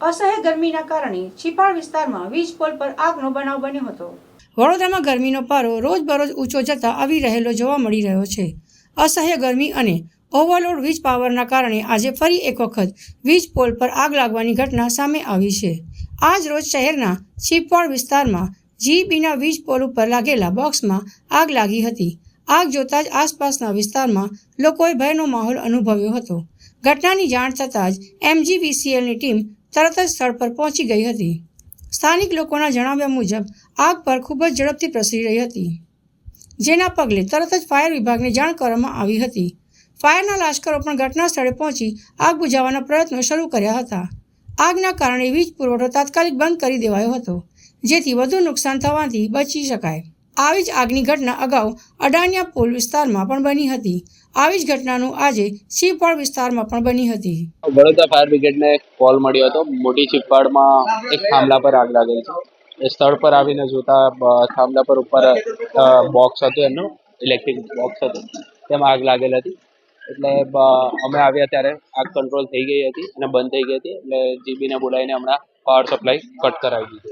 અસહ્ય ગરમીના કારણે છીપાળ વિસ્તારમાં વીજ પોલ પર આગનો બનાવ બન્યો હતો. વડોદરામાં ગરમીનો પારો રોજબરોજ ઊંચો જતા આવી રહેલો જોવા મળી રહ્યો છે. અસહ્ય ગરમી અને ઓવરલોડ વીજ પાવરના કારણે આજે ફરી એક વખત વીજ પોલ પર આગ લાગવાની ઘટના સામે આવી છે. આજ રોજ શહેરના છીપવાડ વિસ્તારમાં જીબીના વીજ પોલ ઉપર લાગેલા બોક્સમાં આગ લાગી હતી. આગ જોતા જ આસપાસના વિસ્તારમાં લોકોએ ભયનો માહોલ અનુભવ્યો હતો. ઘટનાની જાણ થતાં જ એમજીવીસીએલની ટીમ તરત જ સ્થળ પર પહોંચી ગઈ હતી. સ્થાનિક લોકોના જણાવ્યા મુજબ, આગ પર ખૂબ જ ઝડપથી પ્રસરી રહી હતી. જેના પગલે તરત જ ફાયર વિભાગને જાણ કરવામાં આવી હતી. ફાયરના લાશ્કરો પણ ઘટના સ્થળે પહોંચી આગ બુઝાવવાના પ્રયત્નો શરૂ કર્યા હતા. આગના કારણે વીજ પુરવઠો તાત્કાલિક બંધ કરી દેવાયો હતો, જેથી વધુ નુકસાન થવાથી બચી શકાય. આવી જ આગની ઘટના અગાઉ અડાણિયા પુલ વિસ્તારમાં પણ બની હતી. આવી જ ઘટનાનું આજે શિવપાળ વિસ્તારમાં પણ બની હતી. વડોદરા ફાયર બ્રિગેડને એક કોલ મળ્યો હતો. મોટી ચીપાડમાં એક થાંભલા પર આગ લાગેલી છે. એ સ્થળ પર આવીને જોતા થાંભલા પર ઉપર બોક્સ હતું એમનું ઇલેક્ટ્રિક બોક્સ હતું. તેમાં આગ લાગેલ હતી. એટલે અમે આવ્યા ત્યારે આગ કંટ્રોલ થઈ ગઈ હતી અને બંધ થઈ ગઈ હતી. એટલે જીબીને બોલાવીને હમણાં પાવર સપ્લાય કટ કરાવી દીધું.